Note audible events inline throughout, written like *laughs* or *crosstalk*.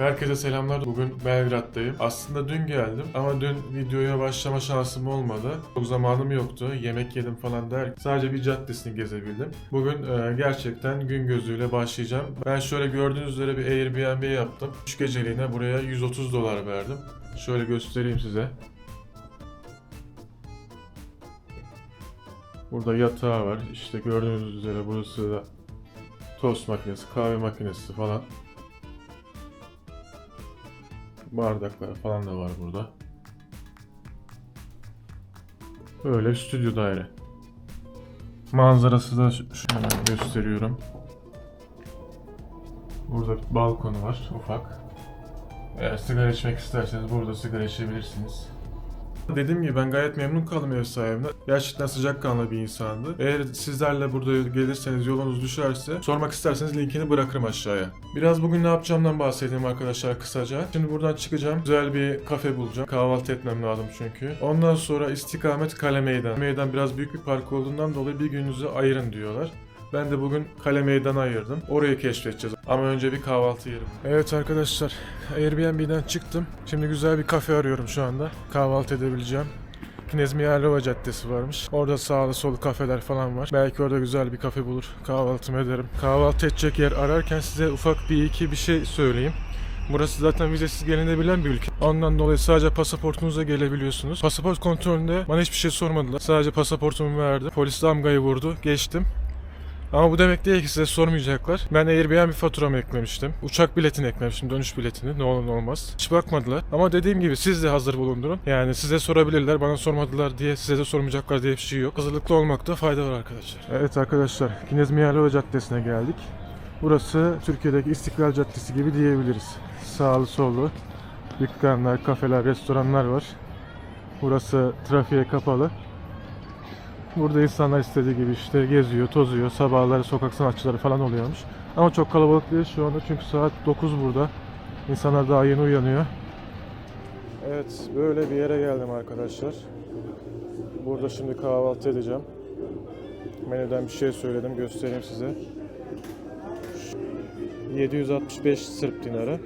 Herkese selamlar. Bugün Belgrad'dayım. Aslında dün geldim ama dün videoya başlama şansım olmadı. Çok zamanım yoktu. Yemek yedim falan der. Sadece bir caddesini gezebildim. Bugün e, gerçekten gün gözüyle başlayacağım. Ben şöyle gördüğünüz üzere bir Airbnb yaptım. 3 geceliğine buraya 130 dolar verdim. Şöyle göstereyim size. Burada yatağı var. İşte gördüğünüz üzere burası da tost makinesi, kahve makinesi falan. Bardaklar falan da var burada. Böyle stüdyo daire. Manzarası da şöyle gösteriyorum. Burada bir balkonu var ufak. Eğer sigara içmek isterseniz burada sigara içebilirsiniz. Dediğim gibi ben gayet memnun kaldım ev sahibimden. Gerçekten sıcakkanlı bir insandı. Eğer sizlerle burada gelirseniz yolunuz düşerse sormak isterseniz linkini bırakırım aşağıya. Biraz bugün ne yapacağımdan bahsedeyim arkadaşlar kısaca. Şimdi buradan çıkacağım. Güzel bir kafe bulacağım. Kahvaltı etmem lazım çünkü. Ondan sonra istikamet Kale Meydan. Meydan biraz büyük bir park olduğundan dolayı bir gününüzü ayırın diyorlar. Ben de bugün Kale Meydanı ayırdım. Orayı keşfedeceğiz. Ama önce bir kahvaltı yerim. Evet arkadaşlar, Airbnb'den çıktım. Şimdi güzel bir kafe arıyorum şu anda. Kahvaltı edebileceğim. Knezmiyarlova Caddesi varmış. Orada sağlı solu kafeler falan var. Belki orada güzel bir kafe bulur. Kahvaltımı ederim. Kahvaltı edecek yer ararken size ufak bir iki bir şey söyleyeyim. Burası zaten vizesiz gelinebilen bir ülke. Ondan dolayı sadece pasaportunuzla gelebiliyorsunuz. Pasaport kontrolünde bana hiçbir şey sormadılar. Sadece pasaportumu verdim. Polis damgayı vurdu. Geçtim. Ama bu demek değil ki size sormayacaklar. Ben Airbnb faturamı eklemiştim. Uçak biletini eklemiştim, dönüş biletini. Ne olur ne olmaz. Hiç bakmadılar. Ama dediğim gibi siz de hazır bulundurun. Yani size sorabilirler, bana sormadılar diye size de sormayacaklar diye bir şey yok. Hazırlıklı olmakta fayda var arkadaşlar. Evet arkadaşlar, Kinez Miyalova Caddesi'ne geldik. Burası Türkiye'deki İstiklal Caddesi gibi diyebiliriz. Sağlı sollu dükkanlar, kafeler, restoranlar var. Burası trafiğe kapalı. Burada insanlar istediği gibi işte geziyor, tozuyor. Sabahları sokak sanatçıları falan oluyormuş. Ama çok kalabalık değil şu anda çünkü saat 9 burada. İnsanlar daha yeni uyanıyor. Evet, böyle bir yere geldim arkadaşlar. Burada şimdi kahvaltı edeceğim. Menüden bir şey söyledim, göstereyim size. 765 Sırp dinarı.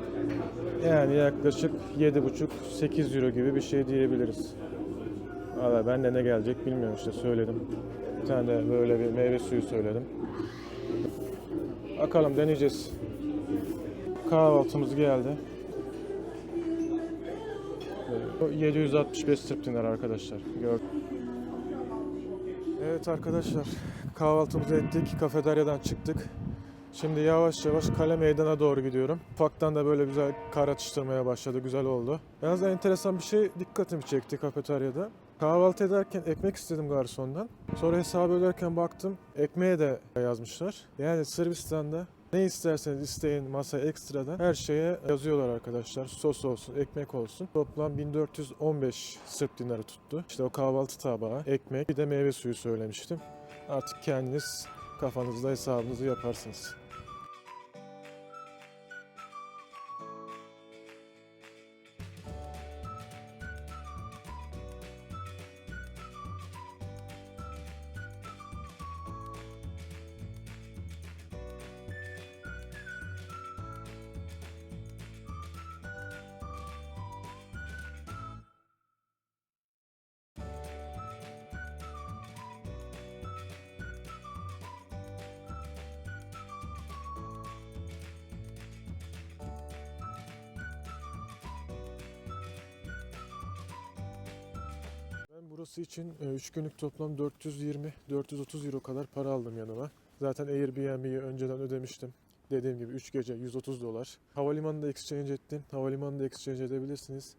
Yani yaklaşık 7,5-8 euro gibi bir şey diyebiliriz. Valla ben de ne gelecek bilmiyorum işte söyledim. Bir tane de böyle bir meyve suyu söyledim. Bakalım deneyeceğiz. Kahvaltımız geldi. Ee, 765 Sırp dinar arkadaşlar. Gör. Evet arkadaşlar kahvaltımızı ettik. Kafeteryadan çıktık. Şimdi yavaş yavaş kale meydana doğru gidiyorum. Ufaktan da böyle güzel kar atıştırmaya başladı. Güzel oldu. Yalnız enteresan bir şey dikkatimi çekti kafeteryada. Kahvaltı ederken ekmek istedim garsondan. Sonra hesabı öderken baktım ekmeğe de yazmışlar. Yani Sırbistan'da ne isterseniz isteyin masaya ekstradan her şeye yazıyorlar arkadaşlar. Sos olsun, ekmek olsun. Toplam 1415 Sırp dinarı tuttu. İşte o kahvaltı tabağı, ekmek, bir de meyve suyu söylemiştim. Artık kendiniz kafanızda hesabınızı yaparsınız. Burası için 3 günlük toplam 420-430 euro kadar para aldım yanıma. Zaten Airbnb'yi önceden ödemiştim. Dediğim gibi 3 gece 130 dolar. Havalimanında exchange ettim. Havalimanında exchange edebilirsiniz.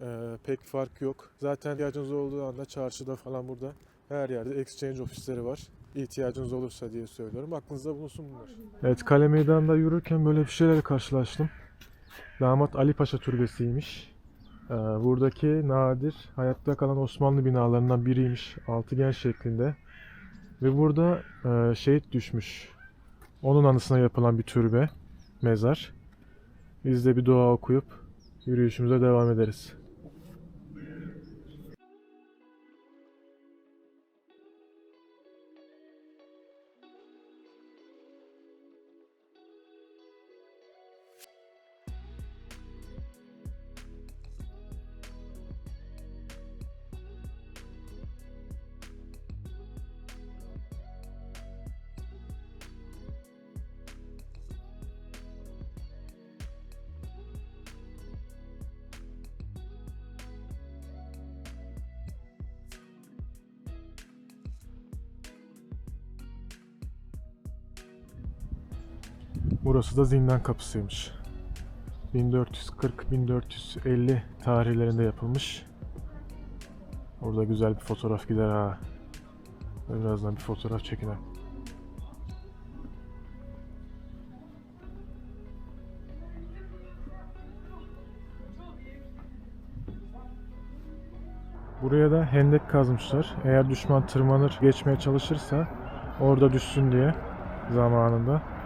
Ee, pek fark yok. Zaten ihtiyacınız olduğu anda çarşıda falan burada her yerde exchange ofisleri var. İhtiyacınız olursa diye söylüyorum. Aklınızda bulunsun bunlar. Evet Kale Meydanı'nda yürürken böyle bir şeylerle karşılaştım. Damat Ali Paşa Türbesi'ymiş. Ee, buradaki nadir hayatta kalan Osmanlı binalarından biriymiş. Altıgen şeklinde. Ve burada e, şehit düşmüş. Onun anısına yapılan bir türbe, mezar. Biz de bir dua okuyup yürüyüşümüze devam ederiz. Burası da zindan kapısıymış. 1440-1450 tarihlerinde yapılmış. Orada güzel bir fotoğraf gider ha. Birazdan bir fotoğraf çekinem. Buraya da hendek kazmışlar. Eğer düşman tırmanır geçmeye çalışırsa orada düşsün diye zamanında.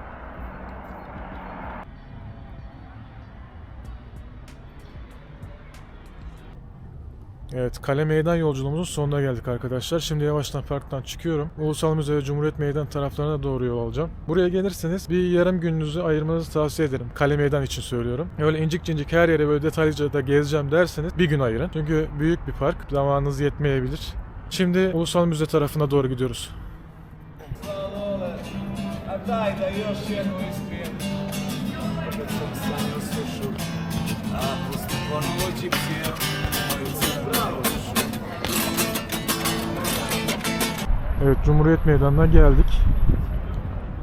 Evet, Kale Meydan yolculuğumuzun sonuna geldik arkadaşlar. Şimdi yavaştan parktan çıkıyorum. Ulusal Müze ve Cumhuriyet Meydan taraflarına doğru yol alacağım. Buraya gelirseniz bir yarım gününüzü ayırmanızı tavsiye ederim. Kale Meydan için söylüyorum. Öyle incik cincik her yere böyle detaylıca da gezeceğim derseniz bir gün ayırın. Çünkü büyük bir park. Zamanınız yetmeyebilir. Şimdi Ulusal Müze tarafına doğru gidiyoruz. Daj, daj još jednu iskrijem. Opet sam stvarno sušu. A pusti ponovo džipsije. Evet, Cumhuriyet Meydanı'na geldik.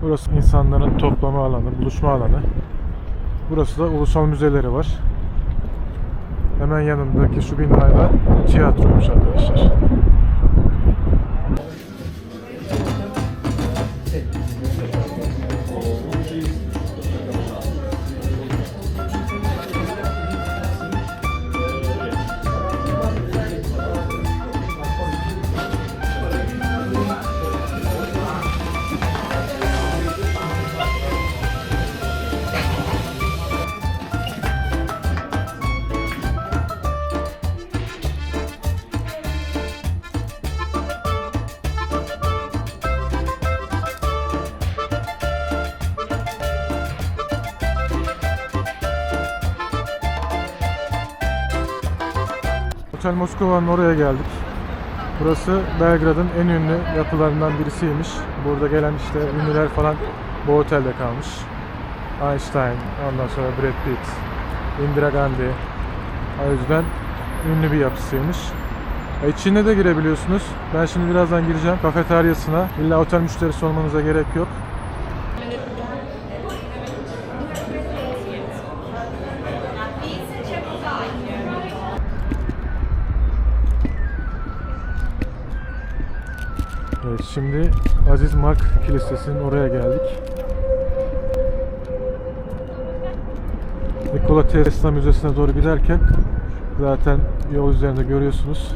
Burası insanların toplama alanı, buluşma alanı. Burası da ulusal müzeleri var. Hemen yanındaki şu binayla tiyatroymuş arkadaşlar. Otel Moskova'nın oraya geldik. Burası Belgrad'ın en ünlü yapılarından birisiymiş. Burada gelen işte ünlüler falan bu otelde kalmış. Einstein, ondan sonra Brad Pitt, Indira Gandhi. O yüzden ünlü bir yapısıymış. E, İçine de girebiliyorsunuz. Ben şimdi birazdan gireceğim kafeteryasına. İlla otel müşterisi olmanıza gerek yok. Evet şimdi Aziz Mark Kilisesi'nin oraya geldik. Nikola Tesla Müzesi'ne doğru giderken zaten yol üzerinde görüyorsunuz.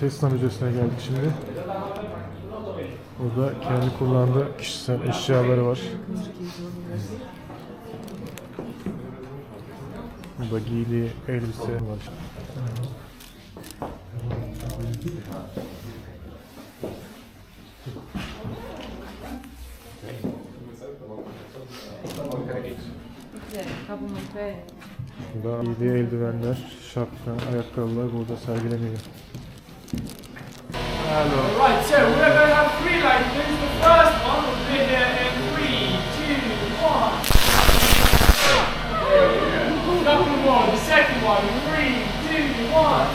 Tesla Müzesi'ne geldik şimdi. Burada kendi kullandığı kişisel eşyaları var. Burada giydiği elbise var. Burada giydiği eldivenler, şapka, ayakkabılar burada sergileniyor. Right, so we're going to have three languages. The first one will be here in three, two, one. There we go. Couple more. The second one, three, two, one.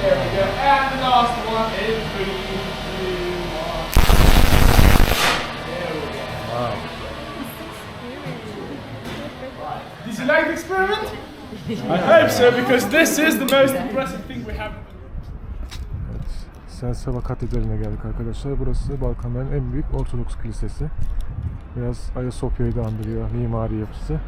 There we go. And the last one in three, two, one. There we go. Did you like the experiment? *laughs* I hope so, because this is the most impressive thing we have. Selsava Katedrali'ne geldik arkadaşlar. Burası Balkanların en büyük Ortodoks kilisesi. Biraz Ayasofya'yı da andırıyor mimari yapısı.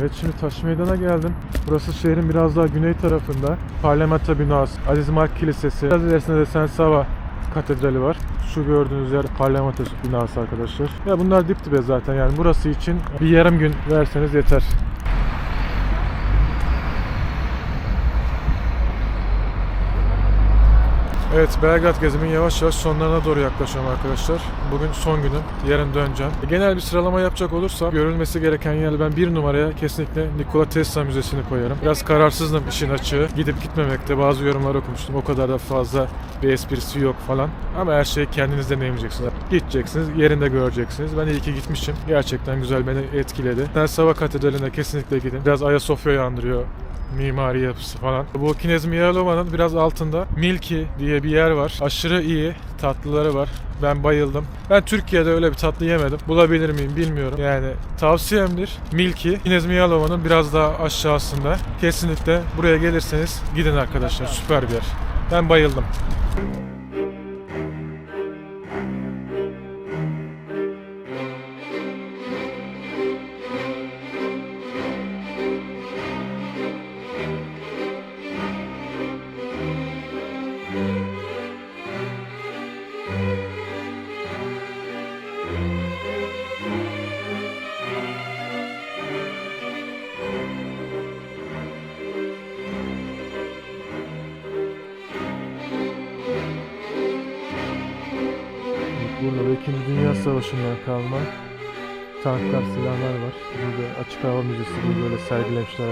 Evet şimdi Taş Meydan'a geldim. Burası şehrin biraz daha güney tarafında. Parlamento binası, Aziz Mark Kilisesi. Biraz ilerisinde de Sen Sava Katedrali var. Şu gördüğünüz yer parlamento binası arkadaşlar. Ya bunlar dip dibe zaten yani burası için bir yarım gün verseniz yeter. Evet Belgrad gezimin yavaş yavaş sonlarına doğru yaklaşıyorum arkadaşlar. Bugün son günüm. Yarın döneceğim. Genel bir sıralama yapacak olursam görülmesi gereken yer ben bir numaraya kesinlikle Nikola Tesla Müzesi'ni koyarım. Biraz kararsızdım işin açığı. Gidip gitmemekte bazı yorumlar okumuştum. O kadar da fazla bir esprisi yok falan. Ama her şeyi kendiniz deneyimleyeceksiniz. Gideceksiniz, yerinde göreceksiniz. Ben iyi ki gitmişim. Gerçekten güzel beni etkiledi. Sen Sava Katedrali'ne kesinlikle gidin. Biraz Ayasofya'yı andırıyor mimari yapısı falan. Bu Knez Mihalova'nın biraz altında Milki diye bir yer var. Aşırı iyi tatlıları var. Ben bayıldım. Ben Türkiye'de öyle bir tatlı yemedim. Bulabilir miyim bilmiyorum. Yani tavsiyemdir. Milki Knez Mihalova'nın biraz daha aşağısında. Kesinlikle buraya gelirseniz gidin arkadaşlar. Süper bir yer. Ben bayıldım. Savaşı'ndan kalma tanklar, silahlar var. Burada açık hava müzesi gibi böyle sergilemişler.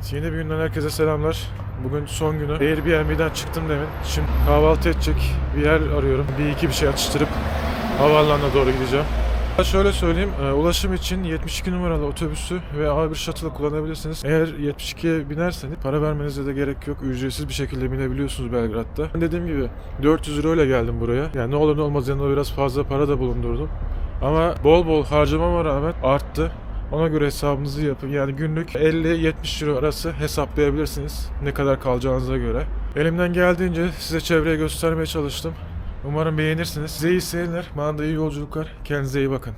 Evet yeni bir günden herkese selamlar. Bugün son günü. Airbnb'den çıktım demin. Şimdi kahvaltı edecek bir yer arıyorum. Bir iki bir şey atıştırıp havaalanına doğru gideceğim. Şöyle söyleyeyim, e, ulaşım için 72 numaralı otobüsü ve A1 shuttle'ı kullanabilirsiniz. Eğer 72'ye binerseniz para vermenize de gerek yok. Ücretsiz bir şekilde binebiliyorsunuz Belgrad'da. Ben dediğim gibi 400 euro ile geldim buraya. Yani ne olur ne olmaz yanında biraz fazla para da bulundurdum. Ama bol bol harcamama rağmen arttı. Ona göre hesabınızı yapın. Yani günlük 50-70 euro arası hesaplayabilirsiniz. Ne kadar kalacağınıza göre. Elimden geldiğince size çevreyi göstermeye çalıştım. Umarım beğenirsiniz. Size iyi seyirler. Bana da iyi yolculuklar. Kendinize iyi bakın.